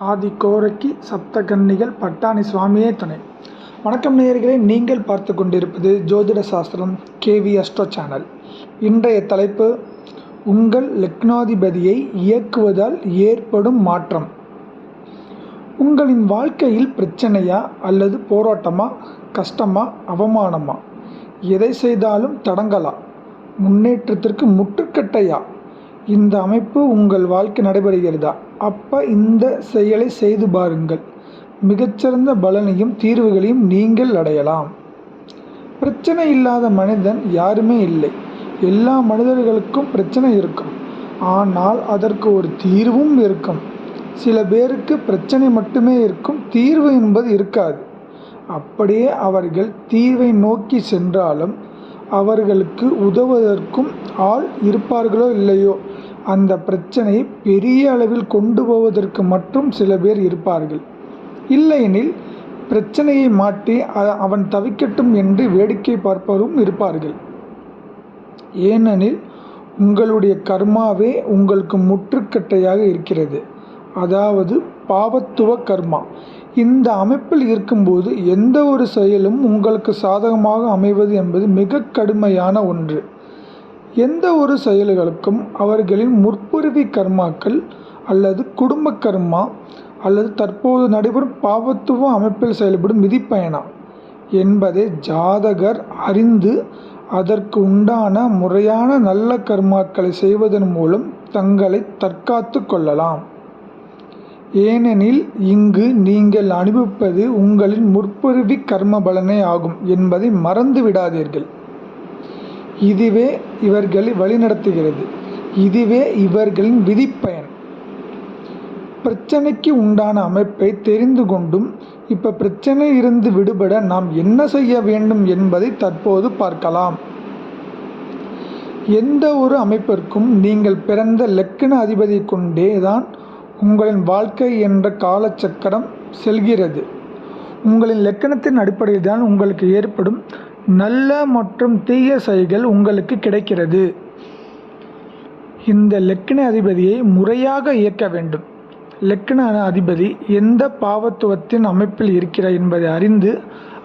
ஆதி கோரக்கி சப்தகன்னிகள் பட்டாணி சுவாமியே துணை. வணக்கம் நேயர்களே நீங்கள் பார்த்து கொண்டிருப்பது ஜோதிட சாஸ்திரம் கேவி அஸ்ட்ரோ சேனல். இன்றைய தலைப்பு உங்கள் லக்னாதிபதியை இயக்குவதால் ஏற்படும் மாற்றம். உங்களின் வாழ்க்கையில் பிரச்சனையா அல்லது போராட்டமா கஷ்டமா அவமானமா? எதை செய்தாலும் தடங்கலா? முன்னேற்றத்திற்கு முட்டுக்கட்டையா? இந்த அமைப்பு உங்கள் வாழ்க்கை நடைபெறுகிறதா? அப்போ இந்த செயலை செய்து பாருங்கள். மிகச்சிறந்த பலனையும் தீர்வுகளையும் நீங்கள் அடையலாம். பிரச்சனை இல்லாத மனிதன் யாருமே இல்லை. எல்லா மனிதர்களுக்கும் பிரச்சனை இருக்கும். ஆனால் அதற்கு ஒரு தீர்வும் இருக்கும். சில பேருக்கு பிரச்சனை மட்டுமே இருக்கும். தீர்வு என்பது இருக்காது. அப்படியே அவர்கள் தீர்வை நோக்கி சென்றாலும் அவர்களுக்கு உதவுவதற்கும் ஆள் இருப்பார்களோ இல்லையோ அந்த பிரச்சனையை பெரிய அளவில் கொண்டு போவதற்கு மட்டும் சில பேர் இருப்பார்கள். இல்லையெனில் பிரச்சனையை மாட்டி அவன் தவிக்கட்டும் என்று வேடிக்கை பார்ப்பவரும் இருப்பார்கள். ஏனெனில் உங்களுடைய கர்மாவே உங்களுக்கு முற்றுக்கட்டையாக இருக்கிறது. அதாவது பாவத்துவ கர்மா. இந்த அமைப்பில் இருக்கும்போது எந்த ஒரு செயலும் உங்களுக்கு சாதகமாக அமைவது என்பது மிக கடுமையான ஒன்று. எந்த ஒரு செயல்களுக்கும் அவர்களின் முற்புறுவி கர்மாக்கள் அல்லது குடும்ப கர்மா அல்லது தற்போது நடைபெறும் பாவத்துவ அமைப்பில் செயல்படும் விதிப்பயனா? என்பதை ஜாதகர் அறிந்து அதற்கு உண்டான முறையான நல்ல கர்மாக்களை செய்வதன் மூலம் தங்களை தற்காத்து கொள்ளலாம். ஏனெனில் இங்கு நீங்கள் அனுபவிப்பது உங்களின் முற்புறுவி கர்ம பலனே ஆகும் என்பதை மறந்து விடாதீர்கள் இதுவே இவர்களை வழிநடத்துகிறது. இதுவே இவர்களின் விதிப்பயன். பிரச்சனைக்கு உண்டான அமைப்பை தெரிந்து கொண்டும் இப்போ பிரச்சனை இருந்து விடுபட நாம் என்ன செய்ய வேண்டும் என்பதை தற்போது பார்க்கலாம். எந்த ஒரு அமைப்பிற்கும் நீங்கள் பிறந்த லக்கண அதிபதி கொண்டே தான் உங்களின் வாழ்க்கை என்ற காலச்சக்கரம் செல்கிறது. உங்களின் லக்கணத்தின் அடிப்படையில் தான் உங்களுக்கு ஏற்படும் நல்ல மற்றும் தீய சைகள் உங்களுக்கு கிடைக்கிறது. இந்த லெக்கண அதிபதியை முறையாக இயக்க வேண்டும். லக்கண அதிபதி எந்த பாவத்துவத்தின் அமைப்பில் இருக்கிறார் என்பதை அறிந்து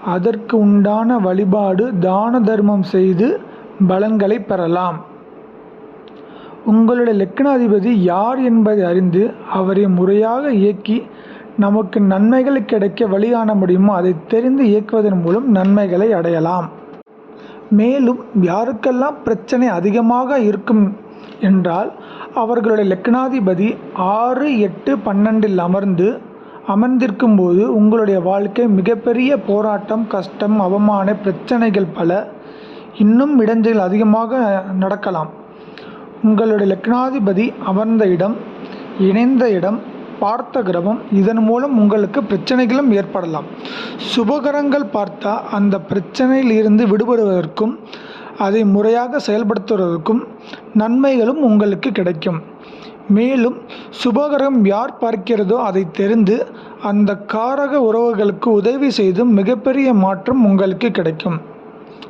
அதற்கு உண்டான வழிபாடு தான தர்மம் செய்து பலன்களை பெறலாம். உங்களுடைய லக்னாதிபதி யார் என்பதை அறிந்து அவரை முறையாக இயக்கி நமக்கு நன்மைகள் கிடைக்க வழியான முடியுமோ அதை தெரிந்து இயக்குவதன் மூலம் நன்மைகளை அடையலாம். மேலும் யாருக்கெல்லாம் பிரச்சனை அதிகமாக இருக்கும் என்றால் அவர்களுடைய லக்னாதிபதி ஆறு எட்டு பன்னெண்டில் அமர்ந்து அமர்ந்திருக்கும் போது உங்களுடைய வாழ்க்கை மிகப்பெரிய போராட்டம் கஷ்டம் அவமான பிரச்சனைகள் பல இன்னும் இடைஞ்சல் அதிகமாக நடக்கலாம். உங்களுடைய லக்னாதிபதி அமர்ந்த இடம் இணைந்த இடம் பார்த்த கிரகம் இதன் மூலம் உங்களுக்கு பிரச்சனைகளும் ஏற்படலாம். சுபகரங்கள் பார்த்தா அந்த பிரச்சனையில் இருந்து விடுபடுவதற்கும் அதை முறையாக செயல்படுத்துவதற்கும் நன்மைகளும் உங்களுக்கு கிடைக்கும். மேலும் சுபகரம் யார் பார்க்கிறதோ அதை தெரிந்து அந்த காரக உறவுகளுக்கு உதவி செய்தும் மிகப்பெரிய மாற்றம் உங்களுக்கு கிடைக்கும்.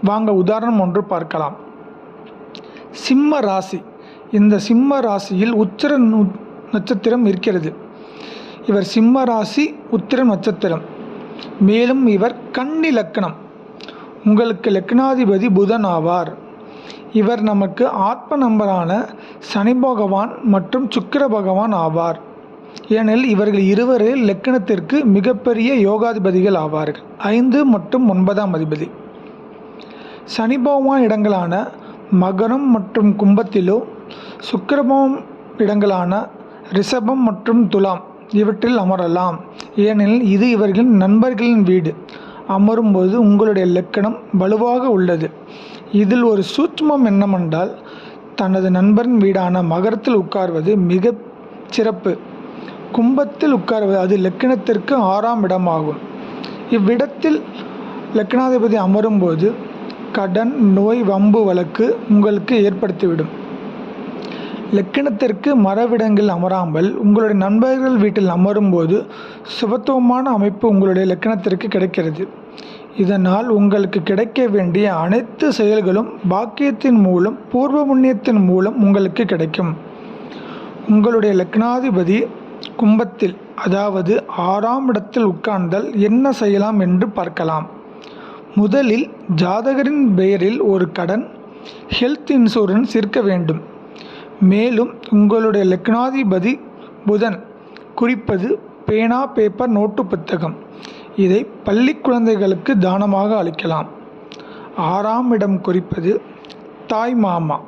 வாங்க உதாரணம் ஒன்று பார்க்கலாம். சிம்ம ராசி. இந்த சிம்ம ராசியில் உச்சர நு- நட்சத்திரம் இருக்கிறது. இவர் சிம்ம ராசி உத்திர நட்சத்திரம். மேலும் இவர் கன்னி லக்கணம். உங்களுக்கு லக்னாதிபதி புதன் ஆவார். இவர் நமக்கு ஆத்ம நம்பரான சனி பகவான் மற்றும் சுக்கிர பகவான் ஆவார். ஏனெனில் இவர்கள் இருவரே லக்கணத்திற்கு மிகப்பெரிய யோகாதிபதிகள் ஆவார்கள். ஐந்து மற்றும் ஒன்பதாம் அதிபதி. சனி பகவான் இடங்களான மகரம் மற்றும் கும்பத்திலோ சுக்கிரபவம் இடங்களான ரிஷபம் மற்றும் துலாம். இவற்றில் அமரலாம். ஏனெனில் இது இவர்களின் நண்பர்களின் வீடு. அமரும்போது உங்களுடைய லக்கணம் வலுவாக உள்ளது. இதில் ஒரு சூட்சமம் என்னவென்றால் தனது நண்பரின் வீடான மகரத்தில் உட்கார்வது மிக சிறப்பு. கும்பத்தில் உட்கார்வது அது லக்கணத்திற்கு ஆறாம் இடமாகும். இவ்விடத்தில் லக்னாதிபதி அமரும்போது கடன் நோய் வம்பு வழக்கு உங்களுக்கு ஏற்படுத்திவிடும். லக்கணத்திற்கு மரவிடங்கள் அமராமல் உங்களுடைய நண்பர்கள் வீட்டில் அமரும்போது சுபத்துவமான அமைப்பு உங்களுடைய லக்கணத்திற்கு கிடைக்கிறது. இதனால் உங்களுக்கு கிடைக்க வேண்டிய அனைத்து செயல்களும் பாக்கியத்தின் மூலம் பூர்வ புண்ணியத்தின் மூலம் உங்களுக்கு கிடைக்கும். உங்களுடைய லக்னாதிபதி கும்பத்தில் அதாவது ஆறாம் இடத்தில் உட்கார்ந்தால் என்ன செய்யலாம் என்று பார்க்கலாம். முதலில் ஜாதகரின் பெயரில் ஒரு கடன் ஹெல்த் இன்சூரன்ஸ் இருக்க வேண்டும். மேலும் உங்களுடைய லக்னாதிபதி புதன் குறிப்பது பேனா பேப்பர் நோட்டு புத்தகம். இதை பள்ளி குழந்தைகளுக்கு தானமாக அளிக்கலாம். ஆறாம் இடம் குறிப்பது தாய் மாமா.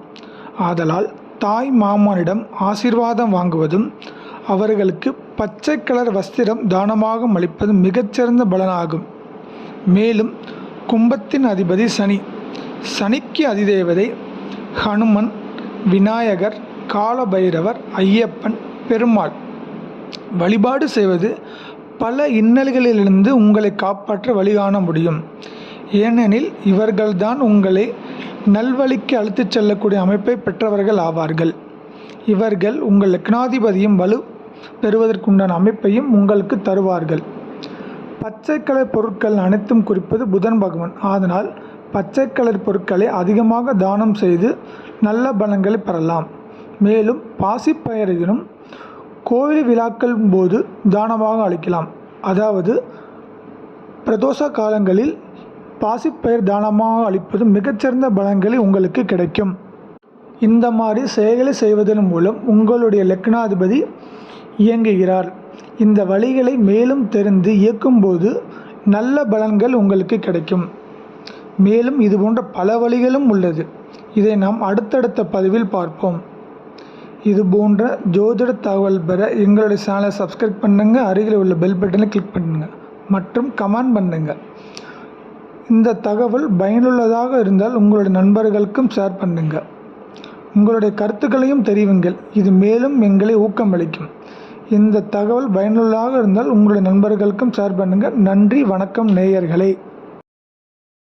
ஆதலால் தாய் மாமனிடம் ஆசீர்வாதம் வாங்குவதும் அவர்களுக்கு பச்சை கலர் வஸ்திரம் தானமாக அளிப்பதும் மிகச்சிறந்த பலனாகும். மேலும் கும்பத்தின் அதிபதி சனி. சனிக்கு அதிதேவதை ஹனுமன் விநாயகர் காலபைரவர் ஐயப்பன் பெருமாள். வழிபாடு செய்வது பல இன்னல்களிலிருந்து உங்களை காப்பாற்ற வழிகாண முடியும். ஏனெனில் இவர்கள்தான் உங்களை நல்வழிக்கு அழைத்துச் செல்லக்கூடிய அமைப்பை பெற்றவர்கள் ஆவார்கள். இவர்கள் உங்கள் லக்னாதிபதியும் வலு பெறுவதற்குண்டான அமைப்பையும் உங்களுக்கு தருவார்கள். பச்சை கலர் பொருட்கள் அனைத்தும் குறிப்பது புதன் பகவான். அதனால் பச்சை கலர் பொருட்களை அதிகமாக தானம் செய்து நல்ல பலன்களை பெறலாம். மேலும் பாசிப்பயிரையினும் கோவில் விழாக்கள் போது தானமாக அளிக்கலாம். அதாவது பிரதோஷ காலங்களில் பாசிப்பயிர் தானமாக அளிப்பது மிகச்சிறந்த பலன்களை உங்களுக்கு கிடைக்கும். இந்த மாதிரி செயல்களை செய்வதன் மூலம் உங்களுடைய லக்னாதிபதி இயங்குகிறார். இந்த வழிகளை மேலும் தெரிந்து இயக்கும்போது நல்ல பலன்கள் உங்களுக்கு கிடைக்கும். மேலும் இது போன்ற பல வழிகளும் உள்ளது. இதை நாம் அடுத்தடுத்த பதிவில் பார்ப்போம். இது போன்ற ஜோதிட தகவல் பெற எங்களுடைய சேனலை சப்ஸ்கிரைப் பண்ணுங்கள் அருகில் உள்ள பெல் பட்டனை கிளிக் பண்ணுங்கள் மற்றும் கமெண்ட் பண்ணுங்கள் இந்த தகவல் பயனுள்ளதாக இருந்தால் உங்களுடைய நண்பர்களுக்கும் ஷேர் பண்ணுங்கள் உங்களுடைய கருத்துக்களையும் தெரிவிங்கள். இது மேலும் எங்களை ஊக்கமளிக்கும். இந்த தகவல் பயனுள்ளதாக இருந்தால் உங்களுடைய நண்பர்களுக்கும் ஷேர் பண்ணுங்கள் நன்றி வணக்கம் நேயர்களே.